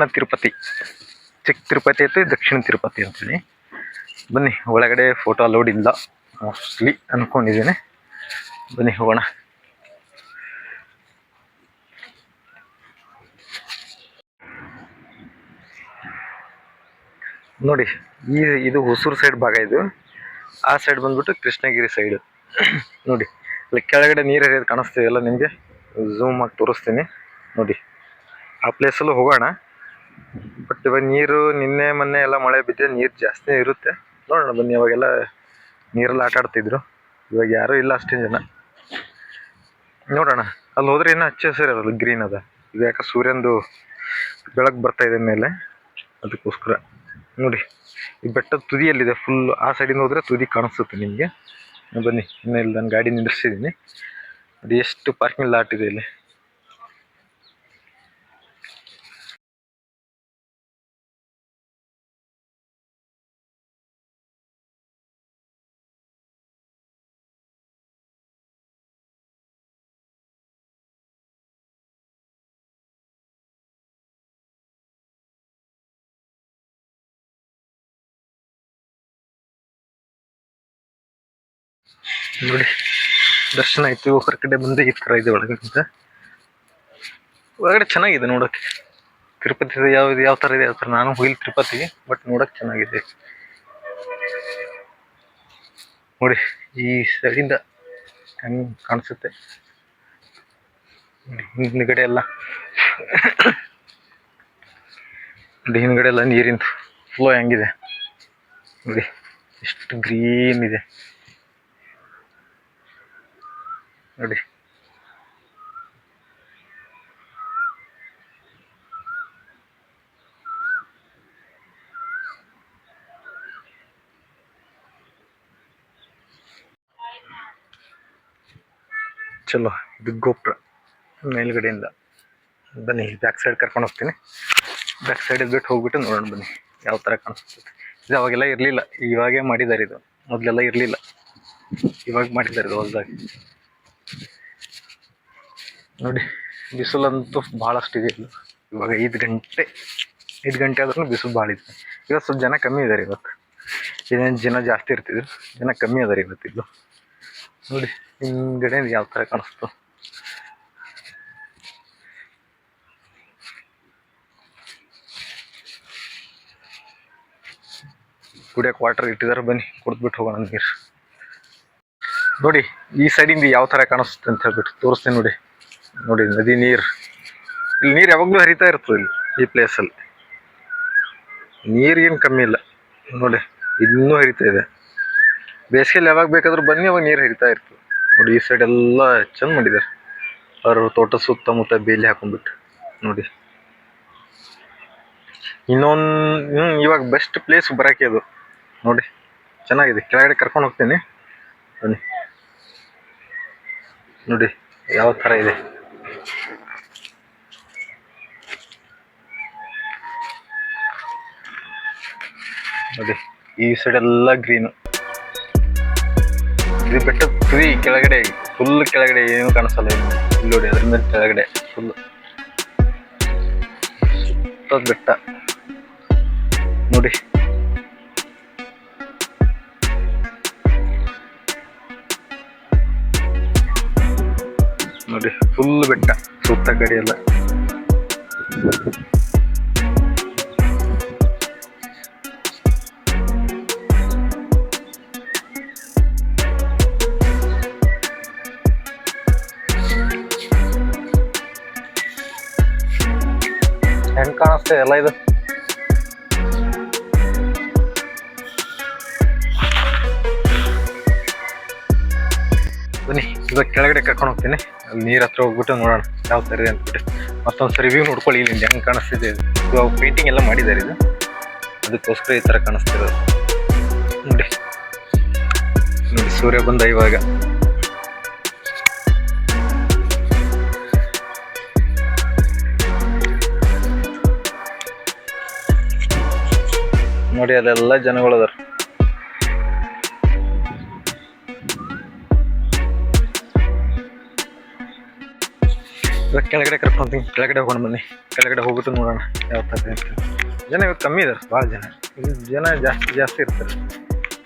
ದಕ್ಷಿಣ ತಿರುಪತಿ. ಚಿಕ್ಕ ತಿರುಪತಿ ಐತಿ, ದಕ್ಷಿಣ ತಿರುಪತಿ ಅಂತೇಳಿ ಬನ್ನಿ, ಒಳಗಡೆ ಫೋಟೋ ಲೋಡ್ ಇಲ್ಲ. ಮೋಸ್ಟ್ಲಿ ಅನ್ಕೊಂಡಿದ್ದೀನಿ. ಬನ್ನಿ, ಹೋಗೋಣ. ನೋಡಿ, ಈ ಇದು ಹೊಸೂರು ಸೈಡ್ ಭಾಗ ಇದು. ಆ ಸೈಡ್ ಬಂದ್ಬಿಟ್ಟು ಕೃಷ್ಣಗಿರಿ ಸೈಡ್ ನೋಡಿ, ಅಲ್ಲಿ ಕೆಳಗಡೆ ನೀರು ಹರಿಯೋದು ಕಾಣಿಸ್ತಿದೆಯಲ್ಲ ನಿಮಗೆ? ಝೂಮ್ ಆಗಿ ತೋರಿಸ್ತೀನಿ. ನೋಡಿ, ಆ ಪ್ಲೇಸಲ್ಲೂ ಹೋಗೋಣ. ಬಟ್ ಇವಾಗ ನೀರು ನಿನ್ನೆ, ಮೊನ್ನೆ ಎಲ್ಲ ಮಳೆ ಬಿದ್ದರೆ ನೀರು ಜಾಸ್ತಿ ಇರುತ್ತೆ. ನೋಡೋಣ ಬನ್ನಿ ಅವಾಗೆಲ್ಲ ನೀರಲ್ಲಿ ಆಟ ಆಡ್ತಿದ್ರು. ಇವಾಗ ಯಾರೂ ಇಲ್ಲ ಅಷ್ಟೇ ಜನ. ನೋಡೋಣ, ಅಲ್ಲಿ ಹೋದ್ರೆ ಇನ್ನೂ ಹಚ್ಚ ಹಸಿರು ಇರೋದು ಗ್ರೀನ್ ಅದ. ಇದು ಯಾಕೆ ಸೂರ್ಯಂದು ಬೆಳಕು ಬರ್ತಾ ಇದೆ ಮೇಲೆ. ಅದಕ್ಕೋಸ್ಕರ. ನೋಡಿ, ಈ ಬೆಟ್ಟದ ತುದಿಯಲ್ಲಿದೆ ಫುಲ್ ಆ ಸೈಡಿಂದ ಹೋದ್ರೆ ತುದಿ ಕಾಣಿಸುತ್ತೆ ನಿಮಗೆ. ಬನ್ನಿ, ಇನ್ನೂ ಇಲ್ಲಿ ನಾನು ಗಾಡಿ ನಿಂದ್ರಿಸಿದ್ದೀನಿ ಅದು ಎಷ್ಟು ಪಾರ್ಕಿಂಗ್ ಲಾಟ್ ಇದೆ ಇಲ್ಲಿ. ನೋಡಿ, ದರ್ಶನ ಆಯ್ತು. ಹೊರಗಡೆ ಬಂದೆ ಈ ಥರ ಇದೆ ಒಳಗಡೆ ಒಳಗಡೆ ಚೆನ್ನಾಗಿದೆ ನೋಡೋಕೆ. ತಿರುಪತಿ ಯಾವ ಯಾವ ಥರ ಇದೆ, ಯಾವ ಥರ ನಾನು ಹೋಗಿಲ್ಲ ತಿರುಪತಿಗೆ ಬಟ್ ನೋಡೋಕೆ ಚೆನ್ನಾಗಿದೆ. ನೋಡಿ, ಈ ಸೈಡಿಂದ ಹೆಂಗೆ ಕಾಣಿಸುತ್ತೆ? ಹಿಂದ್ಗಡೆ ಎಲ್ಲ. ನೋಡಿ, ಹಿಂದ್ಗಡೆ ಎಲ್ಲ ನೀರಿಂದು ಫ್ಲೋ ಹೆಂಗಿದೆ. ನೋಡಿ, ಎಷ್ಟು ಗ್ರೀನ್ ಇದೆ. ನೋಡಿ. ಚಲೋ, ಇದು ಗೋಪುರ, ಮೇಲ್ಗಡೆಯಿಂದ. ಬನ್ನಿ ಬ್ಯಾಕ್ ಸೈಡ್ ಕರ್ಕೊಂಡು ಹೋಗ್ತೀನಿ. ಬ್ಯಾಕ್ ಸೈಡ್ ಬಿಟ್ಟು ಹೋಗ್ಬಿಟ್ಟು ನೋಡೋಣ ಬನ್ನಿ, ಯಾವ ಥರ ಕಾಣಿಸ್ತದೆ. ಇದು ಅವಾಗೆಲ್ಲ ಇರಲಿಲ್ಲ, ಇವಾಗೇ ಮಾಡಿದ್ದಾರೆ ಇದು. ಮೊದಲೆಲ್ಲ ಇರಲಿಲ್ಲ. ಇವಾಗ ಮಾಡಿದ್ದಾರೆ ಇದು ಹೊಸದಾಗಿ ನೋಡಿ ಬಿಸಿಲಂತೂ ಭಾಳಷ್ಟಿದೆ ಇಲ್ಲಿ. ಇವಾಗ ಐದು ಗಂಟೆ ಐದು ಗಂಟೆ ಆದ್ರೂ ಬಿಸಿಲು ಭಾಳ ಇದೆ. ಇವತ್ತು ಸ್ವಲ್ಪ ಜನ ಕಮ್ಮಿ ಇದ್ದಾರೆ ಇವತ್ತು. ಏನೇನು ಜನ ಜಾಸ್ತಿ ಇರ್ತಿದ್ರು. ಜನ ಕಮ್ಮಿ ಅದಾರೆ ಇವತ್ತಿದ್ದು ನೋಡಿ ಹಿಂಗಡೆ ಯಾವ ಥರ ಕಾಣಿಸ್ತು. ಕುಡಿಯೋ ಕ್ವಾರ್ಟರ್ ಇಟ್ಟಿದ್ದಾರೆ, ಬನ್ನಿ ಕುಡಿದ್ಬಿಟ್ಟು ಹೋಗೋಣ ನೀರು. ನೋಡಿ, ಈ ಸೈಡಿಂದ ಯಾವ ಥರ ಕಾಣಿಸುತ್ತೆ ಅಂತ ಹೇಳ್ಬಿಟ್ಟು ತೋರಿಸ್ತೀನಿ ನೋಡಿ. ನೋಡಿ, ನದಿ ನೀರು. ಇಲ್ಲಿ ನೀರು ಯಾವಾಗಲೂ ಹರಿತಾ ಇರ್ತದೆ ಇಲ್ಲಿ, ಈ ಪ್ಲೇಸಲ್ಲಿ ನೀರಿಗೇನು ಕಮ್ಮಿ ಇಲ್ಲ. ನೋಡಿ, ಇನ್ನೂ ಹರಿತಾ ಇದೆ. ಬೇಸಿಗೆಯಲ್ಲಿ ಯಾವಾಗ ಬೇಕಾದ್ರೂ ಬನ್ನಿ, ಅವಾಗ ನೀರು ಹರಿತಾ ಇರ್ತದೆ. ನೋಡಿ, ಈ ಸೈಡ್ ಎಲ್ಲ ಚೆಂದ ಮಾಡಿದ್ದಾರೆ ಅವರು ತೋಟ ಸುತ್ತಮುತ್ತ ಬೇಲಿ ಹಾಕೊಂಡ್ಬಿಟ್ಟು, ನೋಡಿ. ಇನ್ನೊಂದು ಇವಾಗ ಬೆಸ್ಟ್ ಪ್ಲೇಸ್ ಬರೋಕೆ ಅದು. ನೋಡಿ, ಚೆನ್ನಾಗಿದೆ. ಕೆಳಗಡೆ ಕರ್ಕೊಂಡು ಹೋಗ್ತೀನಿ. ಬನ್ನಿ. ನೋಡಿ, ಯಾವ ಥರ ಇದೆ. ನೋಡಿ, ಈ ಸೈಡ್ ಎಲ್ಲ ಗ್ರೀನು ಇದು ಬೆಟ್ಟ ಫ್ರೀ ಕೆಳಗಡೆ ಫುಲ್ ಕೆಳಗಡೆ ಏನು ಕಾಣಿಸಲ್ಲ ಏನು ಇಲ್ಲಿ ನೋಡಿ, ಅದ್ರ ಮೇಲೆ ಕೆಳಗಡೆ ಫುಲ್ ಸುತ್ತ ಬೆಟ್ಟ. ನೋಡಿ. ನೋಡಿ ಫುಲ್ ಬೆಟ್ಟ, ಸುತ್ತ ಕಡೆ ಎಲ್ಲ ಹೆಂಗ್ ಕಾಣಿಸ್ತೇ ಎಲ್ಲ ಇದು? ಬನ್ನಿ ಈಗ ಕೆಳಗಡೆ ಕರ್ಕೊಂಡು ಹೋಗ್ತೀನಿ. ಅಲ್ಲಿ ನೀರು ಹತ್ರ ಹೋಗ್ಬಿಟ್ಟು ನೋಡೋಣ ಯಾವ ಥರ ಇದೆ ಅಂದ್ಬಿಟ್ಟು. ಮತ್ತೊಂದು ಸರಿ ವ್ಯೂ ನೋಡ್ಕೊಳ್ಳಿ, ಇಲ್ಲಿ ಹೆಂಗೆ ಕಾಣಿಸ್ತಿದೆ ಇವಾಗ ಪೇಂಟಿಂಗ್ ಎಲ್ಲ ಮಾಡಿದ್ದಾರೆ ಇದು. ಅದಕ್ಕೋಸ್ಕರ ಈ ಥರ ಕಾಣಿಸ್ತಿರೋದು. ನೋಡಿ. ನೋಡಿ, ಸೂರ್ಯ ಬಂದ ಇವಾಗ. ನೋಡಿ ಅಲ್ಲೆಲ್ಲ ಜನಗಳು ಅದಾರ. ಇವಾಗ ಕೆಳಗಡೆ ಕರ್ಕೊಂತೀನಿ, ಕೆಳಗಡೆ ಹೋಗೋಣ ಬನ್ನಿ. ಕೆಳಗಡೆ ಹೋಗ್ಬಿಟ್ಟು ನೋಡೋಣ ಯಾವ ಥರ ಜನ ಇವತ್ತು ಕಮ್ಮಿ ಇದ್ದಾರೆ ಭಾಳ ಜನ. ಇಲ್ಲಿ ಜನ ಜಾಸ್ತಿ ಜಾಸ್ತಿ ಇರ್ತಾರೆ.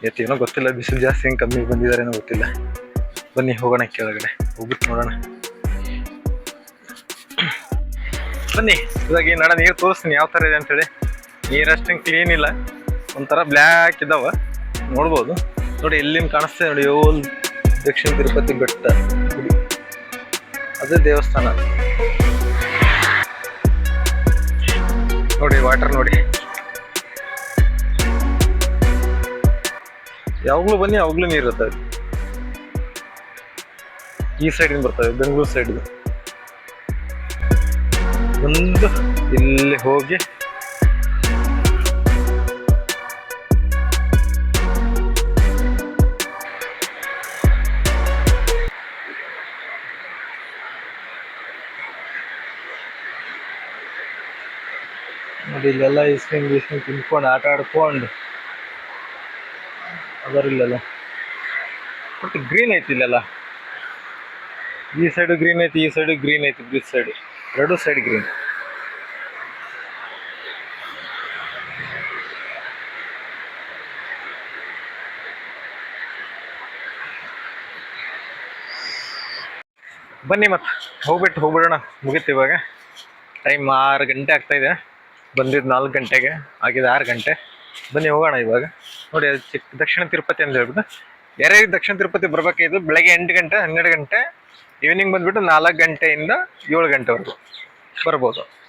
ಇವತ್ತು ಏನೋ ಗೊತ್ತಿಲ್ಲ, ಬಿಸಿಲು ಜಾಸ್ತಿ ಹೆಂಗೆ ಕಮ್ಮಿ ಬಂದಿದ್ದಾರೆ ಏನೋ ಗೊತ್ತಿಲ್ಲ. ಬನ್ನಿ, ಹೋಗೋಣ ಕೆಳಗಡೆ. ಹೋಗ್ಬಿಟ್ಟು ನೋಡೋಣ. ಬನ್ನಿ, ಇವಾಗ ಈ ನಡ ನೀರು ತೋರಿಸ್ತೀನಿ, ಯಾವ ಥರ ಇದೆ ಅಂತೇಳಿ ನೀರು ಅಷ್ಟೇನು ಕ್ಲೀನ್ ಇಲ್ಲ. ಒಂಥರ ಬ್ಲ್ಯಾಕ್ ಇದ್ದಾವೆ ನೋಡ್ಬೋದು. ನೋಡಿ ಎಲ್ಲಿಂದ ಕಾಣಿಸ್ತದೆ ನೋಡಿ, ಓಲ್ ದಕ್ಷಿಣ ತಿರುಪತಿ ಬೆಟ್ಟ ಗುಡಿ. ಅದೇ ದೇವಸ್ಥಾನ. ನೋಡಿ ವಾಟರ್ ನೋಡಿ. ಯಾವಾಗಲೂ ಬನ್ನಿ, ಯಾವಾಗಲೂ ನೀರು ಇರ್ತದೆ ಈ ಸೈಡಿಂದ ಬರ್ತವೆ ಬೆಂಗಳೂರು ಸೈಡ್ ಒಂದು, ಇಲ್ಲಿ ಹೋಗಿ ನೋಡಿ ಇಲ್ಲೆಲ್ಲ ಈ ಕ್ರೀಮ್ ಗೀಸ್ ತಿನ್ಕೊಂಡು ಆಟ ಆಡ್ಕೊಂಡು ಅದರ ಇಲ್ಲೆಲ್ಲ ಬಟ್ ಗ್ರೀನ್ ಐತಿ ಇಲ್ಲೆಲ್ಲ. ಈ ಸೈಡು ಗ್ರೀನ್ ಐತಿ, ಈ ಸೈಡು ಗ್ರೀನ್ ಐತಿ ಬ್ರಿಜ್ ಸೈಡ್ ಎರಡು ಸೈಡ್ ಗ್ರೀನ್ ಬನ್ನಿ ಮತ್ತೆ, ಹೋಗ್ಬಿಟ್ಟು ಹೋಗ್ಬಿಡೋಣ. ಮುಗೀತು ಇವಾಗ. ಟೈಮ್ ಆರು ಗಂಟೆ ಆಗ್ತಾ ಇದೆ. ಬಂದಿದ್ದು ನಾಲ್ಕು ಗಂಟೆಗೆ ಆಗಿದೆ ಆರು ಗಂಟೆ. ಬನ್ನಿ ಹೋಗೋಣ ಇವಾಗ. ನೋಡಿ, ಅದು ಚಿಕ್ಕ ದಕ್ಷಿಣ ತಿರುಪತಿ ಅಂತ ಹೇಳ್ಬಿಟ್ಟು. ಯಾರ್ಯಾರಿಗೆ ದಕ್ಷಿಣ ತಿರುಪತಿ ಬರ್ಬೇಕಾಗಿದ್ದು ಬೆಳಗ್ಗೆ ಎಂಟು ಗಂಟೆ, ಹನ್ನೆರಡು ಗಂಟೆ. ಈವ್ನಿಂಗ್ ಬಂದ್ಬಿಟ್ಟು ನಾಲ್ಕು ಗಂಟೆಯಿಂದ ಏಳು ಗಂಟೆವರೆಗೂ ಬರ್ಬೋದು.